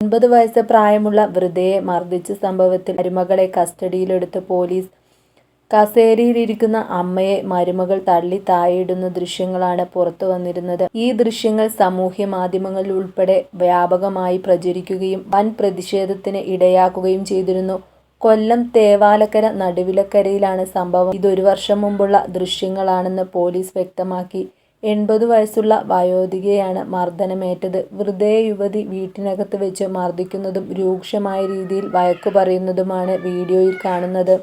ഒൻപത് വയസ്സ് പ്രായമുള്ള വൃദ്ധയെ മർദ്ദിച്ച സംഭവത്തിൽ മരുമകളെ കസ്റ്റഡിയിലെടുത്ത് പോലീസ് കസേരയിലിരിക്കുന്ന അമ്മയെ മരുമകൾ തള്ളി താഴെയിടുന്ന ദൃശ്യങ്ങളാണ് പുറത്തു വന്നിരുന്നത്. ഈ ദൃശ്യങ്ങൾ സാമൂഹ്യ മാധ്യമങ്ങളിൽ ഉൾപ്പെടെ വ്യാപകമായി പ്രചരിക്കുകയും വൻ പ്രതിഷേധത്തിന് ഇടയാക്കുകയും ചെയ്തിരുന്നു. കൊല്ലം തേവാലക്കര നടുവിലക്കരയിലാണ് സംഭവം. ഇതൊരു വർഷം മുമ്പുള്ള ദൃശ്യങ്ങളാണെന്ന് പോലീസ് വ്യക്തമാക്കി. എൺപത് വയസ്സുള്ള വയോധികയാണ് മർദ്ദനമേറ്റത്. വൃദ്ധയെ യുവതി വീട്ടിനകത്ത് വെച്ച് മർദ്ദിക്കുന്നതും രൂക്ഷമായ രീതിയിൽ വഴക്കു പറയുന്നതുമാണ് വീഡിയോയിൽ കാണുന്നത്.